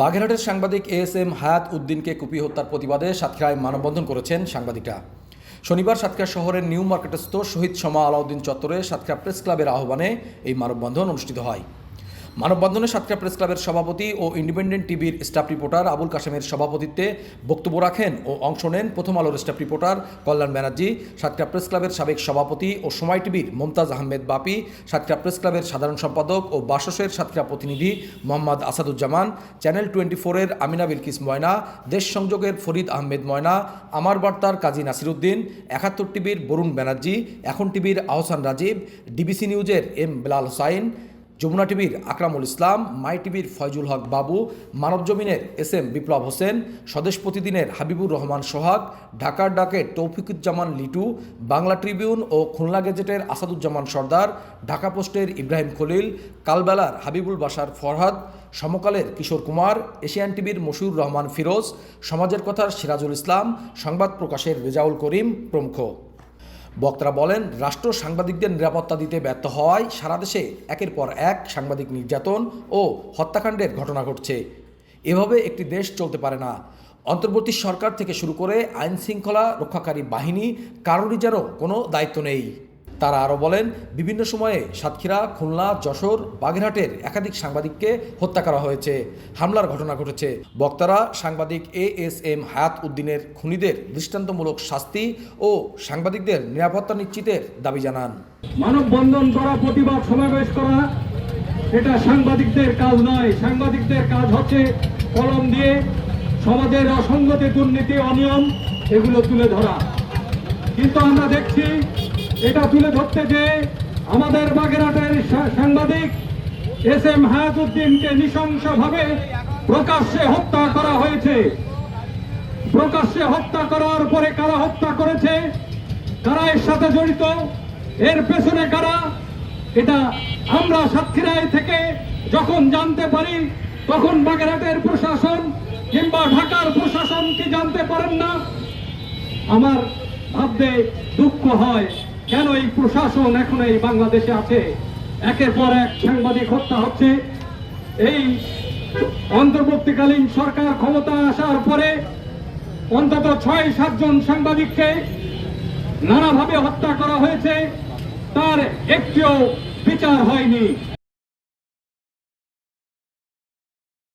বাগেরহাটের সাংবাদিক S M হায়াত উদ্দিনকে কুপি হত্যার প্রতিবাদে সাতক্ষীরায় মানববন্ধন করেছেন সাংবাদিকরা। শনিবার সাতক্ষীরা শহরের নিউ মার্কেটস্থ শহীদ সমা আলাউদ্দিন চত্বরে সাতক্ষীরা প্রেস ক্লাবের আহ্বানে এই মানববন্ধন অনুষ্ঠিত হয়। মানববন্ধনে সাতক্ষীরা প্রেস ক্লাবের সভাপতি ও ইন্ডিপেন্ডেন্ট টিভির স্টাফ রিপোর্টার আবুল কাশেমের সভাপতিত্বে বক্তব্য রাখেন ও অংশ নেন প্রথম আলোর staff reporter Kalyan Banerjee. Satkhira press ক্লাবের সাবেক সভাপতি ও সময় টিভির মমতাজ আহমেদ বাপি, সাতক্ষীরা প্রেস ক্লাবের সাধারণ সম্পাদক ও বাসসের সাতক্ষীরা প্রতিনিধি মোহাম্মদ আসাদুজ্জামান, চ্যানেল টোয়েন্টি ফোরের আমিনা বিলকিস ময়না, দেশ সংযোগের ফরিদ আহমেদ ময়না, আমার বার্তার কাজী নাসিরুদ্দিন, একাত্তর টিভির বরুণ ব্যানার্জি, এখন টিভির আহসান রাজীব, ডিবিসি নিউজের এম বেলাল হোসাইন যমুনা টিভির আকরামুল ইসলাম, মাই টিভির ফয়জুল হক বাবু, মানব জমিনের এস এম বিপ্লব হোসেন, স্বদেশ প্রতিদিনের হাবিবুর রহমান সোহাগ, ঢাকার ডাকের তৌফিকুজ্জামান লিটু, বাংলা ট্রিবিউন ও খুলনা গেজেটের আসাদুজ্জামান সর্দার, ঢাকা পোস্টের ইব্রাহিম খলিল, কালবেলার হাবিবুল বাসার ফরহাদ, সমকালের কিশোর কুমার, এশিয়ান টিভির মশিউর রহমান ফিরোজ, সমাজের কথার সিরাজুল ইসলাম, সংবাদ প্রকাশের রেজাউল করিম প্রমুখ। বক্তারা বলেন, রাষ্ট্র সাংবাদিকদের নিরাপত্তা দিতে ব্যর্থ হওয়ায় সারা দেশে একের পর এক সাংবাদিক নির্যাতন ও হত্যাকাণ্ডের ঘটনা ঘটছে। এভাবে একটি দেশ চলতে পারে না। অন্তর্বর্তী সরকার থেকে শুরু করে আইন শৃঙ্খলা রক্ষাকারী বাহিনী, কারোরই যেন কোনো দায়িত্ব নেই। তারা আরও বলেন, বিভিন্ন সময়ে সাতক্ষীরা, খুলনা, যশোর, বাগেরহাটের একাধিক সাংবাদিককে হত্যা করা হয়েছে। হামলার ঘটনা ঘটেছে। বক্তারা সাংবাদিক এ এস এম হায়াত উদ্দিনের খুনিদের দৃষ্টান্তমূলক শাস্তি ও সাংবাদিকদের নিরাপত্তা নিশ্চিতের দাবি জানান। মানববন্ধন করা, প্রতিবাদ সমাবেশ করা, এটা সাংবাদিকদের কাজ নয়। সাংবাদিকদের কাজ হচ্ছে কলম দিয়ে সমাজের অসঙ্গতি, দুর্নীতি, অনিয়ম, এগুলো তুলে ধরা। কিন্তু আমরা দেখছি এটা তুলে ধরতে যে আমাদের বাগেরহাটের সা- সাংবাদিক এস এম হায়াতুদ্দিনকে নৃশংসভাবে প্রকাশ্যে হত্যা করা হয়েছে। প্রকাশ্যে হত্যা করার পরে কারা হত্যা করেছে, কারা এর সাথে জড়িত, এর পেছনে কারা, এটা আমরা সাতক্ষীরায় থেকে যখন জানতে পারি, তখন বাগেরহাটের প্রশাসন কিংবা ঢাকার প্রশাসন কি জানতে পারেন না? আমার ভাবতে দুঃখ হয়। কেন এই প্রশাসন এখন এই বাংলাদেশে আছে? একের পর এক সাংবাদিক হত্যা হচ্ছে। এই অন্তর্বর্তীকালীন সরকার ক্ষমতা আসার পরে অন্তত ছয় সাতজন সাংবাদিককে নানাভাবে হত্যা করা হয়েছে। তার একটিও বিচার হয়নি।